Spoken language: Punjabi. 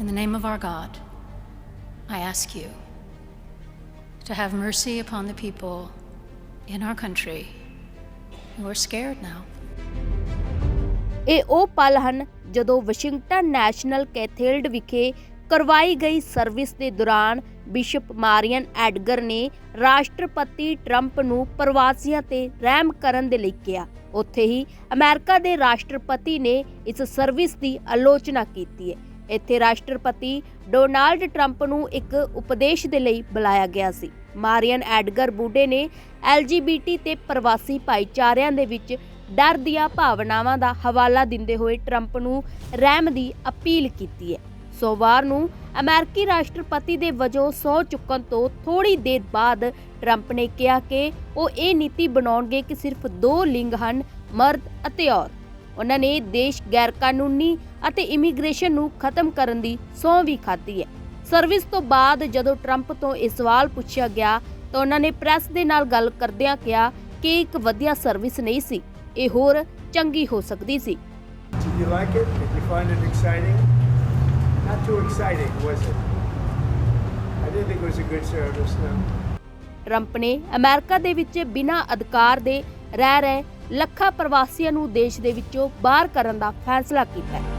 In the name of our God, I ask you to have mercy upon the people in our country who are scared now. ਇਹ ਉਹ ਪਲ ਹਨ ਜਦੋਂ ਵਾਸ਼ਿੰਗਟਨ ਨੈਸ਼ਨਲ ਕੈਥੇਡ੍ਰਲ ਵਿਖੇ ਕਰਵਾਈ ਗਈ ਸਰਵਿਸ ਦੇ ਦੌਰਾਨ ਬਿਸ਼ਪ ਮਾਰੀਅਨ ਐਡਗਰ ਨੇ ਰਾਸ਼ਟਰਪਤੀ ਟਰੰਪ ਨੂੰ ਪ੍ਰਵਾਸੀਆਂ ਤੇ ਰਹਿਮ ਕਰਨ ਦੇ ਲਈ ਕਿਹਾ ਉੱਥੇ ਹੀ ਅਮਰੀਕਾ ਦੇ ਰਾਸ਼ਟਰਪਤੀ ਨੇ ਇਸ ਸਰਵਿਸ ਦੀ ਆਲੋਚਨਾ ਕੀਤੀ ਹੈ ਇੱਥੇ ਰਾਸ਼ਟਰਪਤੀ ਡੋਨਾਲਡ ਟਰੰਪ ਨੂੰ ਇੱਕ ਉਪਦੇਸ਼ ਦੇ ਲਈ ਬੁਲਾਇਆ ਗਿਆ ਸੀ। ਮਾਰੀਅਨ ਐਡਗਰ ਬੂਡੇ ਨੇ ਐਲਜੀਬੀਟੀ ਤੇ ਪ੍ਰਵਾਸੀ ਭਾਈਚਾਰਿਆਂ ਦੇ ਵਿੱਚ ਡਰ ਦੀਆਂ ਭਾਵਨਾਵਾਂ ਦਾ ਹਵਾਲਾ ਦਿੰਦੇ ਹੋਏ ਟਰੰਪ ਨੂੰ ਰਹਿਮ ਦੀ ਅਪੀਲ ਕੀਤੀ ਹੈ। ਸੋਮਵਾਰ ਨੂੰ ਅਮਰੀਕੀ ਰਾਸ਼ਟਰਪਤੀ ਦੇ ਵਜੋਂ ਸਹੁੰ ਚੁੱਕਣ ਤੋਂ ਥੋੜੀ ਦੇਰ ਬਾਅਦ ਟਰੰਪ ਨੇ ਕਿਹਾ ਕਿ ਉਹ ਇਹ ਨੀਤੀ ਬਣਾਉਣਗੇ ਕਿ ਸਿਰਫ ਦੋ ਲਿੰਗ ਹਨ, ਮਰਦ ਅਤੇ ਔਰਤ। ਉਹਨਾਂ ਨੇ ਦੇਸ਼ ਗੈਰ ਕਾਨੂੰਨੀ ਅਤੇ ਇਮੀਗ੍ਰੇਸ਼ਨ ਨੂੰ ਖਤਮ ਕਰਨ ਦੀ ਸਹੁੰ ਵੀ ਖਾਧੀ ਹੈ ਸਰਵਿਸ ਤੋਂ ਬਾਅਦ ਜਦੋਂ ਟਰੰਪ ਤੋਂ ਇਹ ਸਵਾਲ ਪੁੱਛਿਆ ਗਿਆ ਤਾਂ ਉਹਨਾਂ ਨੇ ਪ੍ਰੈਸ ਦੇ ਨਾਲ ਗੱਲ ਕਰਦਿਆਂ ਕਿਹਾ ਕਿ ਇੱਕ ਵਧੀਆ ਸਰਵਿਸ ਨਹੀਂ ਸੀ ਇਹ ਹੋਰ ਚੰਗੀ ਹੋ ਸਕਦੀ ਸੀ Did you like it? Did you find it exciting? Not too exciting, was it? I didn't think it was a good service, no. Trump ਨੇ ਅਮਰੀਕਾ ਦੇ ਵਿੱਚ ਬਿਨਾਂ ਅਧਿਕਾਰ ਦੇ ਰਹਿ ਰਹੇ ਲੱਖਾਂ ਪ੍ਰਵਾਸੀਆਂ ਨੂੰ ਦੇਸ਼ ਦੇ ਵਿੱਚੋਂ ਬਾਹਰ ਕਰਨ ਦਾ ਫੈਸਲਾ ਕੀਤਾ ਹੈ।